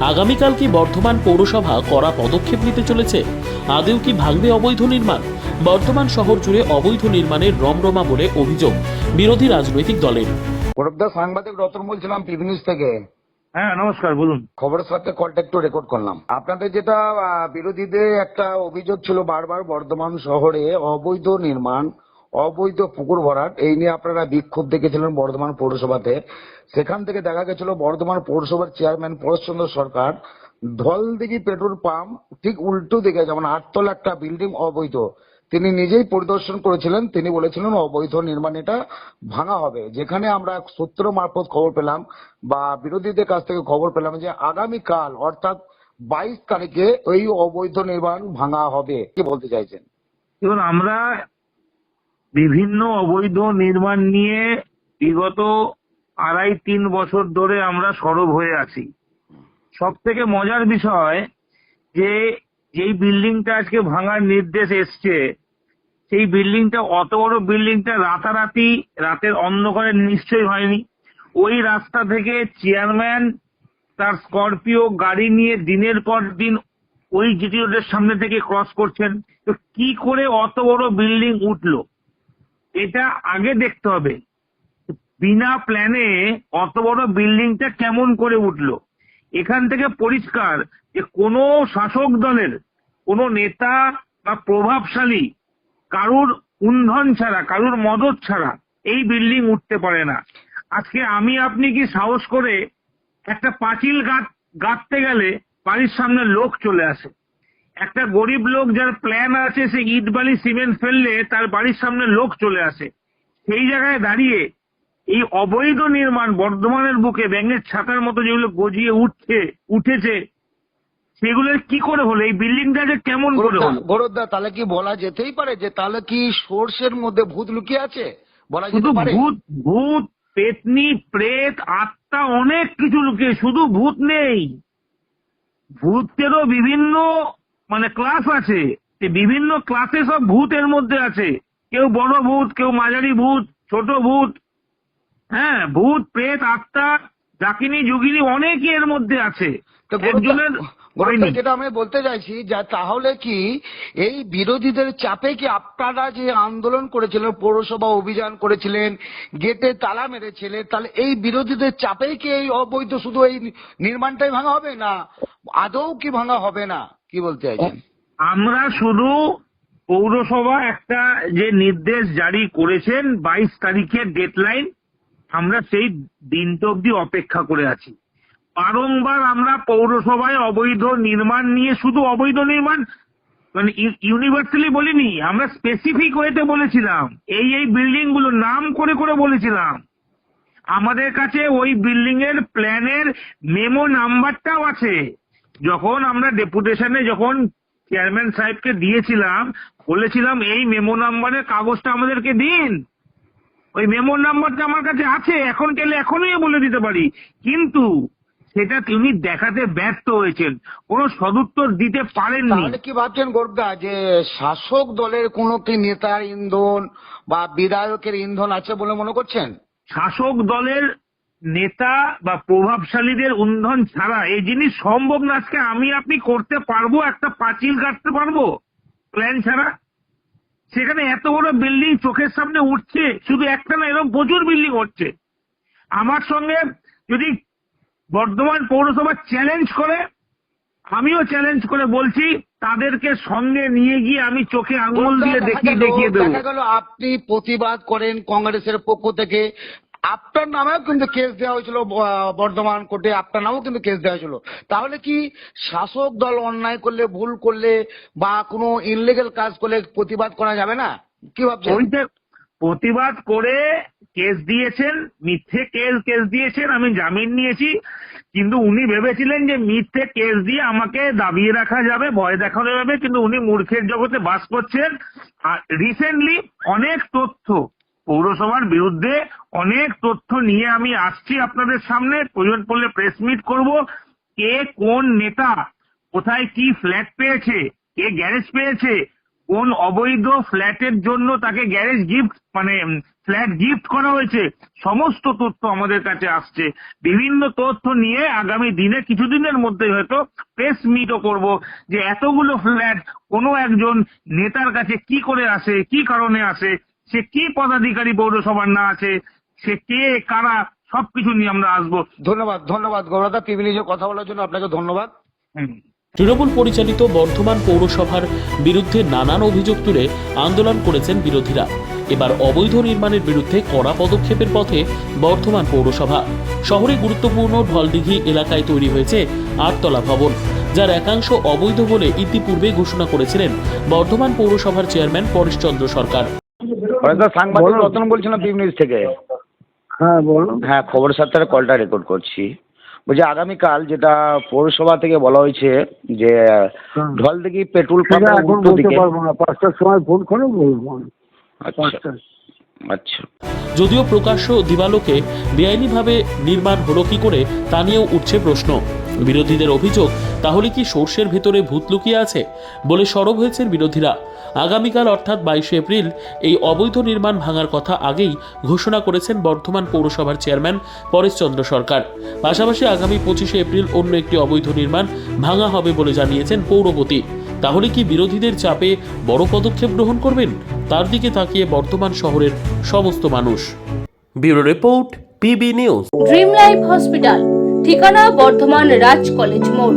আগামীকাল কি বর্ধমান পৌরসভা কড়া পদক্ষেপ নিতে চলেছে? আদেও কি ভাঙবে অবৈধ নির্মাণ? বর্ধমান শহর জুড়ে অবৈধ নির্মাণের রমরমা বলে অভিযোগ বিরোধী রাজনৈতিক দলের। গৌরবদা সাংবাদিক রতন বলছিলাম পিভি নিউজ থেকে। হ্যাঁ নমস্কার বলুন। খবরের সাথে কলটা একটু রেকর্ড করলাম। আপনাদের যেটা আহ, বিরোধীদের একটা অভিযোগ ছিল বারবার বর্ধমান শহরে অবৈধ নির্মাণ অবৈধ পুকুর ভরাট, এই নিয়ে আপনারা বিক্ষোভ দেখেছিলেন বর্ধমান পৌরসভাতে। সেখান থেকে দেখা গেছিল বর্ধমান পৌরসভার chairman Pareshchandra Sarkar. Dhaldighi petrol pump ঠিক উল্টো দিকে, যেমন আটতলা একটা বিল্ডিং অবৈধ। তিনি নিজেই পরিদর্শন করেছিলেন, তিনি বলেছিলেন অবৈধ নির্মাণ এটা ভাঙা হবে। যেখানে আমরা সূত্র মারফত খবর পেলাম বা বিরোধীদের কাছ থেকে খবর পেলাম যে আগামীকাল, অর্থাৎ বাইশ তারিখে ওই অবৈধ নির্মাণ ভাঙা হবে। কি বলতে চাইছেন? আমরা বিভিন্ন অবৈধ নির্মাণ নিয়ে বিগত আড়াই তিন বছর ধরে আমরা সরব হয়ে আছি। সব থেকে মজার বিষয় যে, যেই বিল্ডিংটা আজকে ভাঙার নির্দেশ এসছে, সেই বিল্ডিংটা অত বড় বিল্ডিংটা রাতারাতি রাতের অন্ধকারে নিশ্চয়ই হয়নি। ওই রাস্তা থেকে চেয়ারম্যান তার স্করপিও গাড়ি নিয়ে দিনের পর দিন ওই জিটি রোডের সামনে থেকে ক্রস করছেন। তো কি করে অত বড় বিল্ডিং উঠল? এটা আগে দেখতে হবে। বিনা প্ল্যানে অত বড় বিল্ডিংটা কেমন করে উঠল? এখান থেকে পরিষ্কার যে কোনো শাসক দলের, কোনো নেতা বা প্রভাবশালী, কারুর উন্ধন ছাড়া, কারুর মদত ছাড়া এই বিল্ডিং উঠতে পারে না। আজকে আমি, আপনি কি সাহস করে একটা পাঁচিল গাঁথতে গেলে বাড়ির সামনে লোক চলে আসে? একটা গরিব লোক যার প্ল্যান আছে সে ইট বালি সিমেন্ট ফেললে তার বাড়ির সামনে লোক চলে আসে। সেই জায়গায় দাঁড়িয়ে এই অবৈধ নির্মাণ বর্ধমানের বুকে ব্যাঙের ছাতার মতো যেগুলো গজিয়ে উঠছে উঠেছে সেগুলো কি করে হলো? এই বিল্ডিংটা যে কেমন করে হলো? তাহলে কি বলা যেতেই পারে যে তাহলে কি সোর্সের মধ্যে ভূত লুকিয়ে আছে? বলা যেতে পারে? ভূত ভূত পেতনি প্রেত আত্মা অনেক কিছু লুকিয়ে শুধু ভূত নেই। ভূতেরও বিভিন্ন মানে ক্লাস আছে। বিভিন্ন ক্লাসে সব ভূত এর মধ্যে আছে। কেউ বড় ভূত কেউ মাঝারি ভূত ছোট ভূত। হ্যাঁ ভূত প্রেত আত্মা ডাকিনী যোগিনী অনেকই এর মধ্যে আছে। তো একজনের যেটা আমি বলতে চাইছি যে তাহলে কি এই বিরোধীদের চাপে কি আপনারা যে আন্দোলন করেছিলেন পৌরসভা অভিযান করেছিলেন গেটে তালা মেরেছিলেন তাহলে এই বিরোধীদের চাপেই কি এই অবৈধ শুধু এই নির্মাণটাই ভাঙা হবে না? আদৌ কি ভাঙা হবে না? কি বলতে চাইছেন? আমরা শুধু পৌরসভা একটা যে নির্দেশ জারি করেছেন বাইশ তারিখের ডেডলাইন, আমরা সেই দিনটা অব্দি অপেক্ষা করে আছি। বারংবার আমরা পৌরসভায় অবৈধ নির্মাণ নিয়ে শুধু অবৈধ নির্মাণ মানে ইউনিভার্সালি বলিনি, আমরা স্পেসিফিক ওয়েতে বলেছিলাম। এই এই বিল্ডিংগুলো নাম করে করে বলেছিলাম। আমাদের কাছে ওই বিল্ডিং এর প্ল্যানের মেমো নাম্বারটাও আছে। যখন আমরা ডেপুটেশনে যখন চেয়ারম্যান সাহেবকে দিয়েছিলাম বলেছিলাম এই মেমো নাম্বারের কাগজটা আমাদেরকে দিন। ওই মেমো নাম্বারটা আমার কাছে আছে এখন গেলে এখনই বলে দিতে পারি। কিন্তু সেটা তিনি দেখাতে ব্যর্থ হয়েছেন। কোনো সদুত্তর দিতে পারেননি। তাহলে কি ভাবছেন গোর্দা যে শাসক দলের কোনো কি নেতার ইন্ধন বা বিধায়কের ইন্ধন আছে বলে মনে করছেন? শাসক দলের নেতা বা প্রভাবশালীদের উন্ধন ছাড়া এই জিনিস সম্ভব না। আজকে আমি আপনি করতে পারব একটা পাঁচিল কাটতে পারব প্ল্যান ছাড়া? সেখানে এত বড় বিল্ডিং চোখের সামনে উঠছে শুধু একটা না এরকম প্রচুর বিল্ডিং হচ্ছে। আমার সঙ্গে যদি বর্ধমান পৌরসভা চ্যালেঞ্জ করে আমিও চ্যালেঞ্জ করে বলছি তাদেরকে সঙ্গে নিয়ে গিয়ে আমি চোখে আঙুল দিয়ে দেখিয়ে দেখিয়ে দেবো। আপনি প্রতিবাদ করেন কংগ্রেসের পক্ষ থেকে। আপনার নামেও কিন্তু কেস দেওয়া হয়েছিল বর্ধমান কোর্টে আপনার নামেও কিন্তু কেস দেওয়া হয়েছিল। তাহলে কি শাসক দল অন্যায় করলে, ভুল করলে, বা কোনো ইনলিগেল কাজ করলে প্রতিবাদ করা যাবে না? কি ভাবছেন? প্রতিবাদ করে কেস দিয়েছেন, মিথ্যে কেস কেস দিয়েছেন, আমি জামিন নিয়েছি। কিন্তু উনি ভেবেছিলেন যে মিথ্যে কেস দিয়ে আমাকে দাবিয়ে রাখা যাবে, ভয় দেখানো যাবে, কিন্তু উনি মূর্খের জগতে বাস করছেন। আর রিসেন্টলি অনেক তথ্য পৌরসভার বিরুদ্ধে অনেক তথ্য নিয়ে আমি আসছি আপনাদের সামনে। প্রয়োজন পড়লে প্রেস মিট করব। কে কোন নেতা কোথায় কি ফ্ল্যাট পেয়েছে, কে গ্যারেজ পেয়েছে, কোন অবৈধ ফ্ল্যাটের জন্য তাকে গ্যারেজ গিফট মানে ফ্ল্যাট গিফট করা হয়েছে, সমস্ত তথ্য আমাদের কাছে আসছে। বিভিন্ন তথ্য নিয়ে আগামী দিনে কিছুদিনের মধ্যে হয়তো প্রেস মিটও করব যে এতগুলো ফ্ল্যাট কোনো একজন নেতার কাছে কি করে আসে, কি কারণে আসে সে কি পদাধিকারী পৌরসভার না আছে? সে কে কারা সবকিছু নিয়ে আমরা আসব। ধন্যবাদ ধন্যবাদ গৌরদা। টিভি নিউজে কথা বলার জন্য আপনাকে ধন্যবাদ। তৃণমূল পরিচালিত বর্ধমান পৌরসভার বিরুদ্ধে নানান অভিযোগ তুলে আন্দোলন করেছেন বিরোধীরা। এবার অবৈধ নির্মাণের বিরুদ্ধে কড়া পদক্ষেপের পথে বর্ধমান পৌরসভা। শহরে গুরুত্বপূর্ণ ঢলদিঘি এলাকায় তৈরি হয়েছে আটতলা ভবন যার একাংশ অবৈধ বলে ইতিপূর্বে ঘোষণা করেছিলেন বর্ধমান পৌরসভার চেয়ারম্যান পরেশচন্দ্র সরকার। সাংবাদিক রতন বলছিলাম টিভি নিউজ থেকে। হ্যাঁ বলুন। হ্যাঁ খবরের সাথে কলটা রেকর্ড করছি। বলছি আগামীকাল যেটা পৌরসভা থেকে বলা হয়েছে যে। ঢল দেখি পেট্রোল সেটা এখন বলতে পারব না। পাঁচটার সময় ফোন করে বলব আচ্ছা। আচ্ছা। যদিও প্রকাশ্য দিবালোকে বেআইনিভাবে নির্মাণ হলো কি করে তা নিয়েও উঠছে প্রশ্ন। বিরোধীদের অভিযোগ তাহলে কি সর্ষের ভেতরে ভূত লুকিয়ে আছে? বলে সরব হয়েছেন বিরোধীরা। আগামীকাল অর্থাৎ বাইশে এপ্রিল এই অবৈধ নির্মাণ ভাঙার কথা আগেই ঘোষণা করেছেন বর্ধমান পৌরসভার চেয়ারম্যান পরেশচন্দ্র সরকার। পাশাপাশি আগামী পঁচিশে এপ্রিল অন্য একটি অবৈধ নির্মাণ ভাঙা হবে বলে জানিয়েছেন পৌরপতি। তাহলে কি বিরোধীদের চাপে বড় পদক্ষেপ গ্রহণ করবেন? তার দিকে তাকিয়ে বর্তমান শহরের সমস্ত মানুষ। Bureau report PB news. Dream life hospital ঠিকানা বর্ধমান রাজ কলেজ মোড়।